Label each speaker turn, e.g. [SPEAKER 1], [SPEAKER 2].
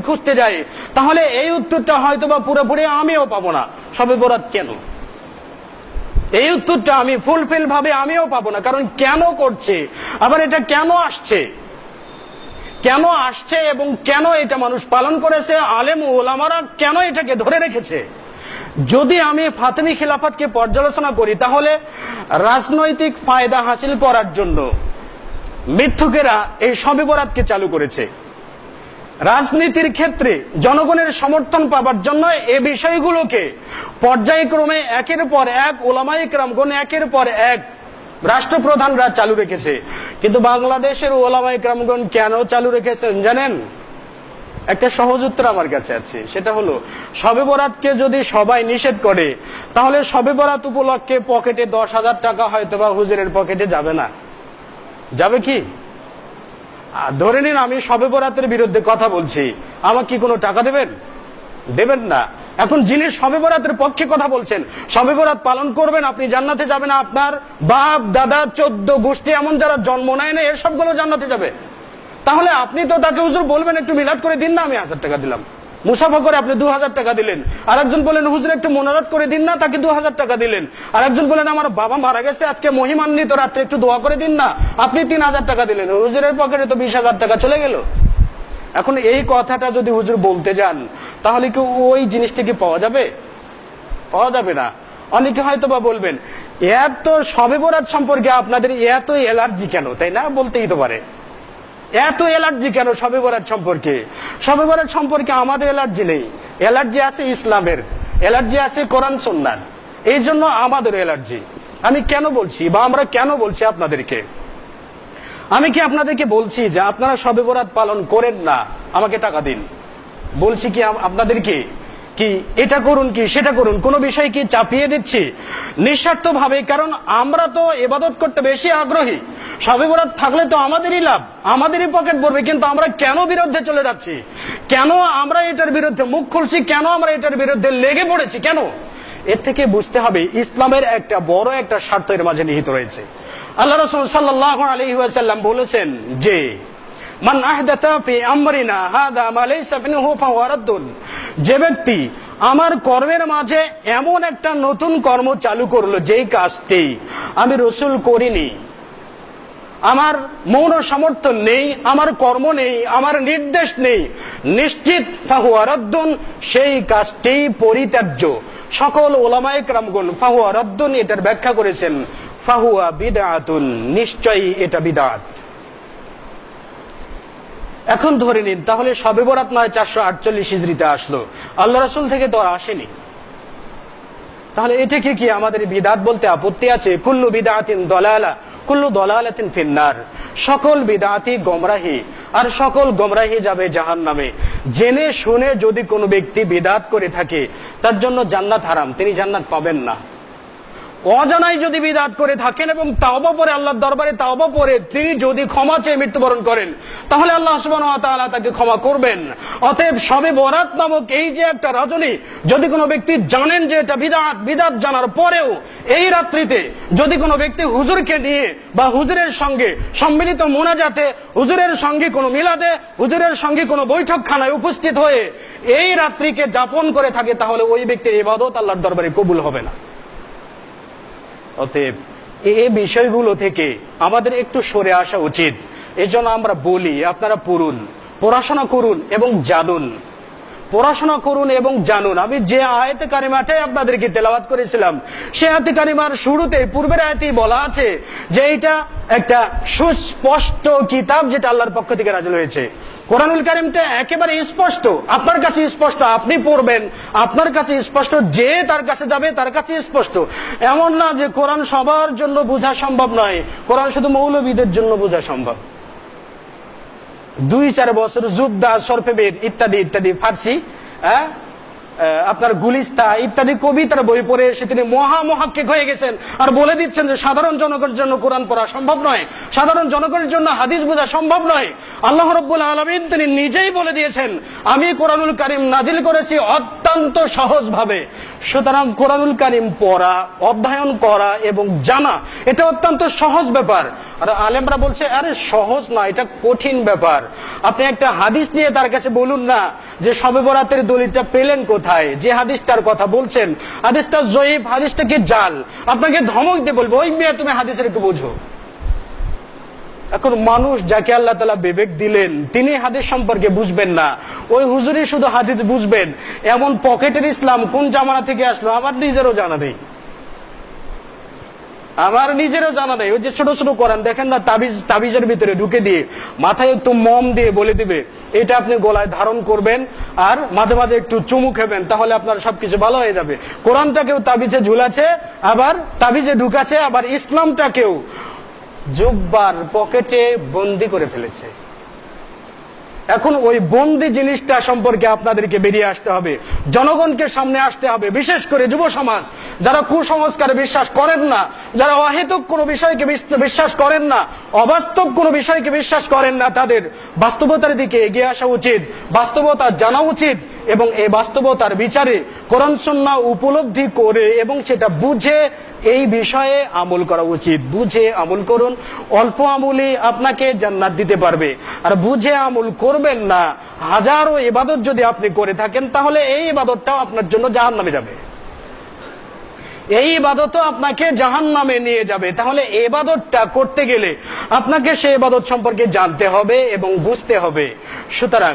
[SPEAKER 1] খুঁজতে যাই। তাহলে এই উত্তরটা হয়তো বা পুরোপুরি আমিও পাবো না। সবে বরাত কেন? এই উত্তরটা আমি ফুলফিল ভাবে আমিও পাবো না। কারণ কেন করছে? আবার এটা কেন আসছে? কেন আসছে এবং কেন এটা মানুষ পালন করেছে? আলেম ওলামারা কেন এটাকে ধরে রেখেছে? যদি আমি ফাতেমি খিলাফতকে পর্যালোচনা করি, তাহলে রাজনৈতিক ফায়দা হাসিল করার জন্য মিথ্যুকেরা এই সবে বরাতকে চালু করেছে। রাজনীতির ক্ষেত্রে জনগণের সমর্থন পাবার জন্য এ বিষয়গুলোকে পর্যায়ক্রমে একের পর এক ওলামাই ক্রামগণ একের পর এক রাষ্ট্রপ্রধানরা চালু রেখেছে। কিন্তু বাংলাদেশের ওলামাই ক্রামগণ কেন চালু রেখেছেন জানেন? একটা সহজ উত্তর আমার কাছে আছে। সেটা হলো, সবে বরাতকে যদি সবাই নিষেধ করে, তাহলে সবে বরাত উপলক্ষে পকেটে দশ হাজার টাকা হয়তো বা হুজুরের পকেটে যাবে না। যাবে কি? ধরে নিন আমি সবে বরাতের বিরুদ্ধে কথা বলছি। আমাকে কি কোনো টাকা দেবেন? দেবেন না। এখন যিনি সবে বরাতের পক্ষে কথা বলছেন, সবে বরাত পালন করবেন, আপনি জান্নাতে যাবেন, আপনার বাপ, দাদা, চোদ্দ গোষ্ঠী, এমন যারা জন্ম নেয় না, এসবগুলো জান্নাতে যাবে। তাহলে আপনি তো তাকে হুজুর বলবেন, একটু মিলাদ করে দিন না, আমি হাজার টাকা দিলাম। মুসাফা করে আপনি দু হাজার টাকা দিলেন। আর একজন বলেন হুজুর, একটু মোনাজাত করে দিন না, তাকে দু হাজার টাকা দিলেন। আর একজন বলেন আমার বাবা মারা গেছে, আজকে মহিমান্বিত রাত্রে একটু দোয়া করে দিন না, আপনি তিন হাজার টাকা দিলেন। হুজুরের পকেটে তো বিশ হাজার টাকা চলে গেল। এখন এই কথাটা যদি হুজুর বলতে যান, তাহলে কি ওই জিনিসটা কি পাওয়া যাবে? পাওয়া যাবে না। অনেকে হয়তো বা বলবেন, এত সবে বরাত সম্পর্কে আপনাদের এত এলার্জি কেন? তাই না? বলতেই তো পারে। এত এলার্জি কেন সবে বরাত সম্পর্কে? সবে বরাত সম্পর্কে আমাদের এলার্জি নেই। এলার্জি আছে ইসলামের। এলার্জি আছে কোরআন সন্ন্যার এই জন্য আমাদের এলার্জি আমি কেন বলছি বা আমরা কেন বলছি আপনাদেরকে? আমি কি আপনাদেরকে বলছি যে আপনারা সবে বরাত পালন করেন না? আমাকে টাকা দিন। বলছি কি আপনাদেরকে কি, এটা করুন কি, সেটা করুন, কোন বিষয় কি চাপিয়ে দিচ্ছি? নিঃস্বার্থ ভাবে কারণ আমরা তো এবাদত করতে বেশি আগ্রহী। সবে বরাত থাকলে তো আমাদেরই লাভ, আমাদেরই পকেট ভরবে, কিন্তু আমরা কেন বিরুদ্ধে চলে যাচ্ছি? কেন আমরা এটার বিরুদ্ধে মুখ খুলছি? কেন আমরা এটার বিরুদ্ধে লেগে পড়েছি? কেন? এর থেকে বুঝতে হবে, ইসলামের একটা বড় একটা স্বার্থ এর মাঝে নিহিত রয়েছে। আল্লাহ রসুল সাল্লাহ আলহি ওয়াসাল্লাম বলেছেন যে মান আহদাতা ফি আমরিনা, হাদা মা লাইসা মিনহু যে ব্যক্তি আমার কর্মের মাঝে এমন একটা নতুন কর্ম চালু করল, যেই কাজটি আমি রসুল করিনি। আমার মৌন সমর্থন নেই, আমার কর্ম নেই, আমার নির্দেশ নেই, নিশ্চিত ফাহুয়া রদ্দুন, সেই কাজটি পরিত্যাজ্য। সকল ওলামায়ে ক্রামগুন ফাহুয়া রদ্দুন এটার ব্যাখ্যা করেছেন, ফাহুয়া বিদাতুন নিশ্চয়ই এটা বিদাত এখন ধরে নিন, তাহলে সবে বরাত নয়, চারশো আটচল্লিশ হিজড়িতে আসলো। আল্লাহ রসুল থেকে তো আসেনি। তাহলে এটাকে কি আমাদের বিদাত বলতে আপত্তি আছে? কুল্লু বিদাতিন দলালা, কুল্লু দলালাতিন ফিন্নার। সকল বিদাতি গমরাহি, আর সকল গমরাহি যাবে জাহান নামে জেনে শুনে যদি কোনো ব্যক্তি বিদাত করে থাকে, তার জন্য জান্নাত হারাম, তিনি জান্নাত পাবেন না। অজানাই যদি বিদাত করে থাকেন এবং তাওবা পরে আল্লাহর দরবারে তাওবা পরে তিনি যদি ক্ষমা চেয়ে মৃত্যুবরণ করেন, তাহলে আল্লাহ তাকে ক্ষমা করবেন। অতএব সবে বরাত নামক এই যে একটা রজনী, যদি কোনো ব্যক্তি জানেন যে এটা বিদাত বিদাত জানার পরেও এই রাত্রিতে যদি কোনো ব্যক্তি হুজুরকে নিয়ে বা হুজুরের সঙ্গে সম্মিলিত মোনাজাতে, হুজুরের সঙ্গে কোনো মিলাদে, হুজুরের সঙ্গে কোনো বৈঠকখানায় উপস্থিত হয়ে এই রাত্রিকে যাপন করে থাকে, তাহলে ওই ব্যক্তির ইবাদত আল্লাহর দরবারে কবুল হবে না। অতএব এই বিষয়গুলো থেকে আমাদের একটু সরে আসা উচিত। এজন্য আমরা বলি, আপনারা পড়ুন, পড়াশোনা করুন এবং জানুন। পড়াশোনা করুন এবং জানুন। আমি যে আয়তে কারিমাটাই আপনাদেরকে তেলাওয়াত করেছিলাম, সে আয়তে কারিমার শুরুতে, পূর্বের আয়তেই বলা আছে যে এটা একটা সুস্পষ্ট কিতাব যেটা আল্লাহর পক্ষ থেকে রাজল হয়েছে। কোরআনুল কারিমটা একেবারে স্পষ্ট। আপনার কাছে স্পষ্ট, আপনি পড়বেন। আপনার কাছে স্পষ্ট, যে তার কাছে যাবে তার কাছে স্পষ্ট। এমন না যে কোরআন সবার জন্য বোঝা সম্ভব নয়। কোরআন শুধু মৌলবীদের জন্য বোঝা সম্ভব। দুই চার বছর জুবদা সরফেবের ইত্যাদি ইত্যাদি, ফার্সি হ্যাঁ? আপনার গুলিস্তা ইত্যাদি কবিতার বই পড়ে এসে তিনি মহা মহাক্ষিক হয়ে গেছেন। আর বলে দিচ্ছেন যে, সাধারণ জনগণের জন্য কোরআন পড়া সম্ভব নয়। সাধারণ জনগণের জন্য হাদিস বোঝা সম্ভব নয়। আল্লাহ রব্বুল আলমিন তিনি নিজেই বলে দিয়েছেন, আমি কোরআনুল কারিম নাজিল করেছি অত্যন্ত সহজ ভাবে সুতরাং কোরআনুল কারিম পড়া, অধ্যয়ন করা এবং জানা, এটা অত্যন্ত সহজ ব্যাপার। আর আলেমরা বলছে, আরে, সহজ না, এটা কঠিন ব্যাপার। আপনি একটা হাদিস নিয়ে তার কাছে বলুন না, যে সবে বরাতের দলিলটা পেলেন কোথায়? যে হাদিসটার কথা বলছেন, হাদিসটা জয়ীব হাদিসটা কি জাল? আপনাকে ধমক দিয়ে বলব, ওই মেয়ে, তুমি হাদিসের একটু বোঝো। এখন মানুষ যাকে আল্লাহ তালা বিবেক দিলেন, তিনি হাদিস সম্পর্কে বুঝবেন না। ওই হুজুরি শুধু হাদিস বুঝবেন। এমন পকেটের ইসলাম কোন জামানা থেকে আসলো, আমার নিজেরও জানা নেই। আমার নিজেরও জানা নেই। ওই যে ছোট ছোট করান দেখেন না, তাবিজ, তাবিজের ভিতরে ঢুকে দিয়ে মাথায় একটু মম দিয়ে বলে দিবে, এটা আপনি গলায় ধারণ করবেন আর মাঝে মাঝে একটু চুমু খেবেন, তাহলে আপনার সবকিছু ভালো হয়ে যাবে। কোরআনটাকেও তাবিজে ঝুলাছে আবার তাবিজে ঢুকাছে আবার ইসলামটাকেও জুব্বার পকেটে বন্দি করে ফেলেছে। এখন ওই বন্দি জিনিসটা সম্পর্কে আপনাদেরকে বেরিয়ে আসতে হবে। জনগণকে সামনে আসতে হবে, বিশেষ করে যুব সমাজ। যারা কুসংস্কারে বিশ্বাস করেন না, যারা অহেতুক কোনো বিষয়কে বিস- বিশ্বাস করেন না, অবাস্তব কোনো বিষয়কে বিশ্বাস করেন না, তাদের বাস্তবতার দিকে এগিয়ে আসা উচিত, বাস্তবতা জানা উচিত এবং এই বাস্তবতার বিচারে কোরআন সন্না উপলব্ধি করে এবং সেটা বুঝে এই বিষয়ে আমল করা উচিত। বুঝে আমল করুন। অল্প আমলই আপনাকে জান্নাত দিতে পারবে। আর বুঝে আমল করবেন না, হাজারো এবাদত যদি আপনি করে থাকেন, তাহলে এই ইবাদতটাও আপনার জন্য জাহান নামে যাবে। এই ইবাদতও আপনাকে জাহান নামে নিয়ে যাবে। তাহলে এবাদতটা করতে গেলে আপনাকে সেই ইবাদত সম্পর্কে জানতে হবে এবং বুঝতে হবে। সুতরাং